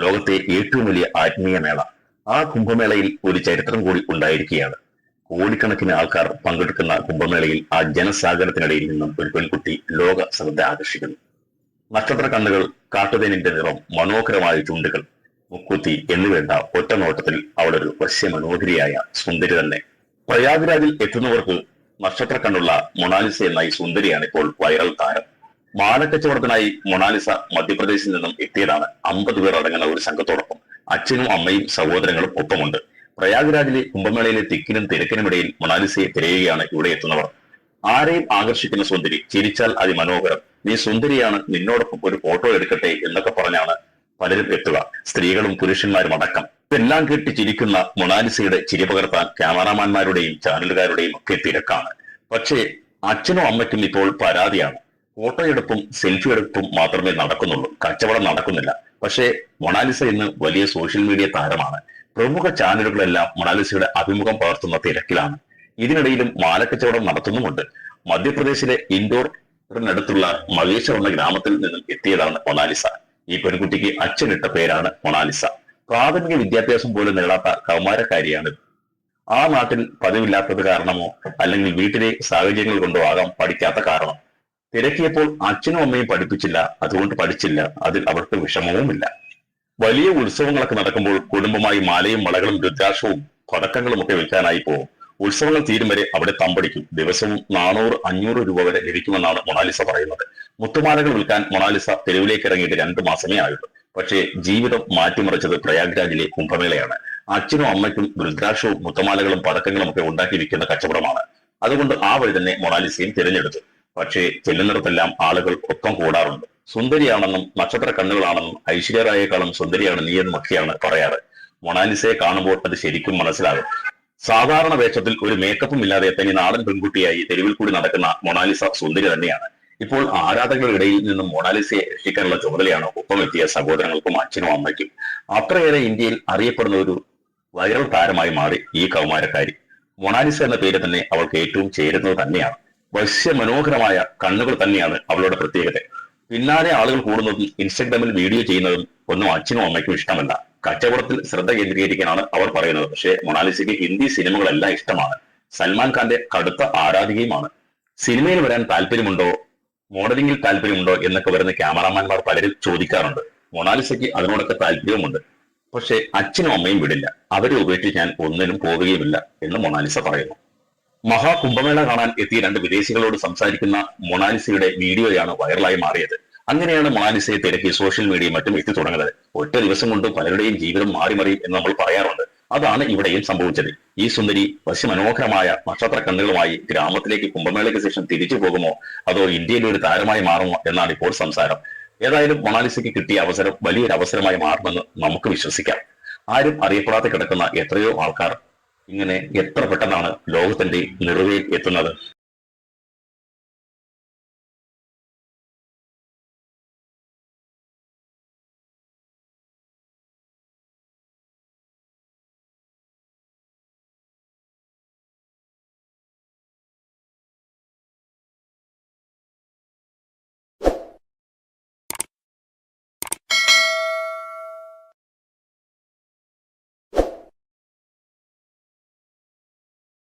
ലോകത്തെ ഏറ്റവും വലിയ ആത്മീയ മേള. ആ കുംഭമേളയിൽ ഒരു ചരിത്രം കൂടി ഉണ്ടായിരിക്കുകയാണ്. കോടിക്കണക്കിന് ആൾക്കാർ പങ്കെടുക്കുന്ന കുംഭമേളയിൽ ആ ജനസാഗരത്തിനിടയിൽ നിന്നും ഒരു പെൺകുട്ടി ലോക ശ്രദ്ധ ആകർഷിക്കുന്നു. നക്ഷത്ര കണ്ണുകൾ കാട്ടുതേനിന്റെ നിറം മനോഹരമായ ചുണ്ടുകൾ മുക്കുത്തി എന്നുവേണ്ട ഒറ്റ നോട്ടത്തിൽ അവളൊരു വശ്യമനോഹരിയായ സുന്ദരി തന്നെ. പ്രയാഗ്രാജിൽ എത്തുന്നവർക്ക് നക്ഷത്ര കണ്ണുള്ള മൊണാലിസ എന്ന ഈ സുന്ദരിയാണ് ഇപ്പോൾ വൈറൽ താരം. മാനക്കച്ചവടത്തിനായി മൊണാലിസ മധ്യപ്രദേശിൽ നിന്നും എത്തിയതാണ് അമ്പത് പേർ അടങ്ങുന്ന ഒരു സംഘത്തോടൊപ്പം. അച്ഛനും അമ്മയും സഹോദരങ്ങളും ഒപ്പമുണ്ട്. പ്രയാഗ്രാജിലെ കുംഭമേളയിലെ തിക്കിനും തിരക്കിനുമിടയിൽ മൊണാലിസയെ തിരയുകയാണ് ഇവിടെ എത്തുന്നവർ. ആരെയും ആകർഷിക്കുന്ന സുന്ദരി ചിരിച്ചാൽ അതിമനോഹരം. നീ സുന്ദരിയാണ് നിന്നോടൊപ്പം ഒരു ഫോട്ടോ എടുക്കട്ടെ എന്നൊക്കെ പറഞ്ഞാണ് പലരും എത്തുക. സ്ത്രീകളും പുരുഷന്മാരും അടക്കം. ഇതെല്ലാം കേട്ട് ചിരിക്കുന്ന മൊണാലിസയുടെ ചിരി പകർത്താൻ ക്യാമറാമാന്മാരുടെയും ചാനലുകാരുടെയും ഒക്കെ തിരക്കാണ്. പക്ഷേ അച്ഛനും അമ്മയ്ക്കും ഇപ്പോൾ പരാതിയാണ്. ഫോട്ടോ എടുപ്പും സെൽഫി എടുപ്പും മാത്രമേ നടക്കുന്നുള്ളൂ. കച്ചവടം നടക്കുന്നില്ല. പക്ഷേ മൊണാലിസ ഇന്ന് വലിയ സോഷ്യൽ മീഡിയ താരമാണ്. പ്രമുഖ ചാനലുകളെല്ലാം മൊണാലിസയുടെ അഭിമുഖം പകർത്തുന്ന തിരക്കിലാണ്. ഇതിനിടയിലും മാലക്കച്ചവടം നടത്തുന്നുമുണ്ട്. മധ്യപ്രദേശിലെ ഇൻഡോറിനടുത്തുള്ള മഹേശ്വർ എന്ന ഗ്രാമത്തിൽ നിന്നും എത്തിയതാണ് മൊണാലിസ. ഈ പെൺകുട്ടിക്ക് അച്ഛനിട്ട പേരാണ് മൊണാലിസ. പ്രാഥമിക വിദ്യാഭ്യാസം പോലും നേടാത്ത കൗമാരക്കാരിയാണ് ആ നാട്ടിൽ പതിവില്ലാത്തത് കാരണമോ അല്ലെങ്കിൽ വീട്ടിലെ സാഹചര്യങ്ങൾ കൊണ്ടോ ആകാം പഠിക്കാത്ത കാരണം. തിരക്കിയപ്പോൾ അച്ഛനും അമ്മയും പഠിപ്പിച്ചില്ല. അതുകൊണ്ട് പഠിച്ചില്ല. അതിൽ അവർക്ക് വിഷമവുമില്ല. വലിയ ഉത്സവങ്ങളൊക്കെ നടക്കുമ്പോൾ കുടുംബമായി മാലയും വളകളും രുദ്രാക്ഷവും പതക്കങ്ങളും ഒക്കെ വിൽക്കാനായി പോകും ഉത്സവങ്ങൾ തീരും വരെ അവിടെ തമ്പടിക്കും. ദിവസവും നാനൂറ് അഞ്ഞൂറ് രൂപ വരെ ലഭിക്കുമെന്നാണ് മൊണാലിസ പറയുന്നത്. മുത്തുമാലകൾ വിൽക്കാൻ മൊണാലിസ തെരുവിലേക്ക് ഇറങ്ങിയിട്ട് രണ്ടു മാസമേ ആയുള്ളൂ. പക്ഷേ ജീവിതം മാറ്റിമറിച്ചത് പ്രയാഗ്രാജിലെ കുംഭമേളയാണ്. അച്ഛനും അമ്മയ്ക്കും രുദ്രാക്ഷവും മുത്തമാലകളും പതക്കങ്ങളും ഒക്കെ ഉണ്ടാക്കി വിൽക്കുന്ന കച്ചവടമാണ്. അതുകൊണ്ട് ആ വഴി തന്നെ മൊണാലിസയും തിരഞ്ഞെടുത്തു. പക്ഷേ ചെല്ലുന്നിടത്തെല്ലാം ആളുകൾ ഒപ്പം കൂടാറുണ്ട്. സുന്ദരിയാണെന്നും നക്ഷത്ര കണ്ണുകളാണെന്നും ഐശ്വര്യറായേക്കാളും സുന്ദരിയാണ് നീ എന്നൊക്കെയാണ് പറയാറ്. മൊണാലിസയെ കാണുമ്പോൾ അത് ശരിക്കും മനസ്സിലാകും. സാധാരണ വേഷത്തിൽ ഒരു മേക്കപ്പും ഇല്ലാതെ തനി നാടൻ പെൺകുട്ടിയായി തെരുവിൽ കൂടി നടക്കുന്ന മൊണാലിസ സുന്ദരി തന്നെയാണ്. ഇപ്പോൾ ആരാധകരുടെ ഇടയിൽ നിന്നും മൊണാലിസയെ രക്ഷിക്കാനുള്ള ചുമതലയാണ് ഒപ്പമെത്തിയ സഹോദരങ്ങൾക്കും അച്ഛനും അമ്മയ്ക്കും. അത്രയേറെ ഇന്ത്യയിൽ അറിയപ്പെടുന്ന ഒരു വൈറൽ താരമായി മാറി ഈ കൗമാരക്കാരി. മൊണാലിസ എന്ന പേര് തന്നെ അവൾക്ക് ഏറ്റവും ചേരുന്നത് തന്നെയാണ്. വശ്യമനോഹരമായ കണ്ണുകൾ തന്നെയാണ് അവളുടെ പ്രത്യേകത. പിന്നാലെ ആളുകൾ കൂടുന്നതും ഇൻസ്റ്റഗ്രാമിൽ വീഡിയോ ചെയ്യുന്നതും ഒന്നും അച്ഛനും അമ്മയ്ക്കും ഇഷ്ടമല്ല. കച്ചവടത്തിൽ ശ്രദ്ധ കേന്ദ്രീകരിക്കാനാണ് അവർ പറയുന്നത്. പക്ഷേ മൊണാലിസയ്ക്ക് ഹിന്ദി സിനിമകളെല്ലാം ഇഷ്ടമാണ്. സൽമാൻ ഖാന്റെ കടുത്ത ആരാധികയുമാണ്. സിനിമയിൽ വരാൻ താല്പര്യമുണ്ടോ? മോഡലിംഗിൽ താല്പര്യമുണ്ടോ? എന്നൊക്കെ വരുന്ന ക്യാമറാമാൻമാർ പലരും ചോദിക്കാറുണ്ട്. മൊണാലിസയ്ക്ക് അതിനോടൊക്കെ താല്പര്യമുണ്ട് പക്ഷേ അച്ഛനും അമ്മയും വിടില്ല. അവരെ ഞാൻ ഒന്നിനും പോവുകയുമില്ല എന്ന് മൊണാലിസ പറയുന്നു. മഹാകുംഭമേള കാണാൻ എത്തിയ രണ്ട് വിദേശികളോട് സംസാരിക്കുന്ന മൊണാലിസയുടെ വീഡിയോയാണ് വൈറലായി മാറിയത്. അങ്ങനെയാണ് മൊണാലിസയെ തിരക്കി സോഷ്യൽ മീഡിയ മറ്റും എത്തി തുടങ്ങുന്നത്. ഒറ്റ ദിവസം കൊണ്ട് പലരുടെയും ജീവിതം മാറി മറിയും എന്ന് നമ്മൾ പറയാറുണ്ട്. അതാണ് ഇവിടെയും സംഭവിച്ചത്. ഈ സുന്ദരി വശ്യമനോഹരമായ നക്ഷത്ര കണ്ണുകളുമായി ഗ്രാമത്തിലേക്ക് കുംഭമേളയ്ക്ക് ശേഷം തിരിച്ചു പോകുമോ? അതോ ഇന്ത്യയിലെ ഒരു താരമായി മാറുമോ എന്നാണ് ഇപ്പോൾ സംസാരം. ഏതായാലും മൊണാലിസയ്ക്ക് കിട്ടിയ അവസരം വലിയൊരു അവസരമായി മാറുമെന്ന് നമുക്ക് വിശ്വസിക്കാം. ആരും അറിയപ്പെടാതെ കിടക്കുന്ന എത്രയോ ആൾക്കാർ ഇങ്ങനെ എത്ര പെട്ടെന്നാണ് ലോകത്തിന്റെ നിറവിൽ എത്തുന്നത്?